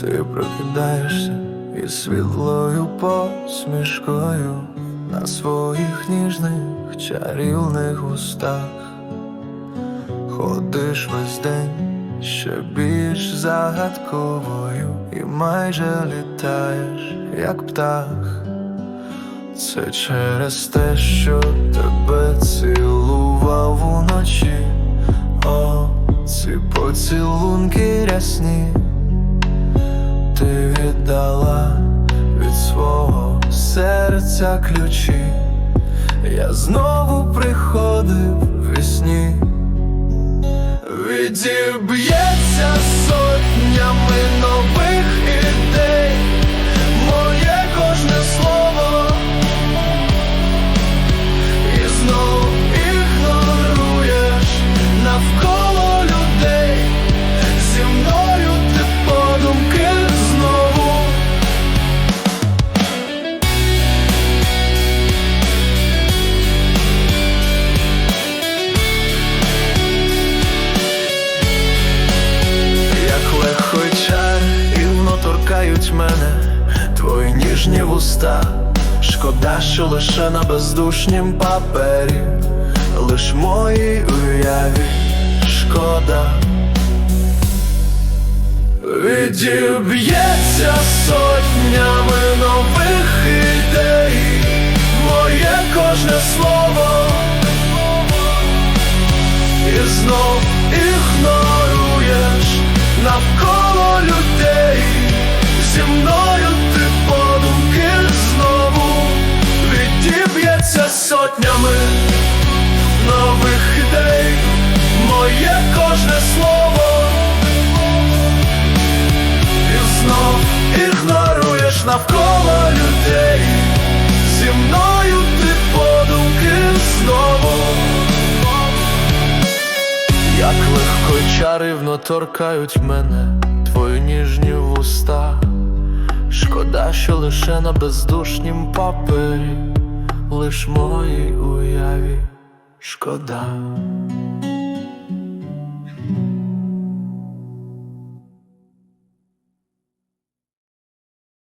Ти прокидаєшся із світлою посмішкою на своїх ніжних чарівних устах. Ходиш весь день ще більш загадковою, і майже літаєш, як птах. Це через те, що тебе цілував уночі, о, ці поцілунки рясні, ти віддала від свого серця ключі, я знову приходив весні, відіб'ється торкають мене твої ніжні вуста. Шкода, що лише на бездушнім папері, лиш моїй уяві шкода. Відіб'ється сотнями нових ідей, моє кожне слово. І знов ігноруєш навколо навколо людей, зі мною ти подумки знову. Як легко чарівно торкають мене твої ніжні вуста. Шкода, що лише на бездушнім папері, лиш моїй уяві шкода.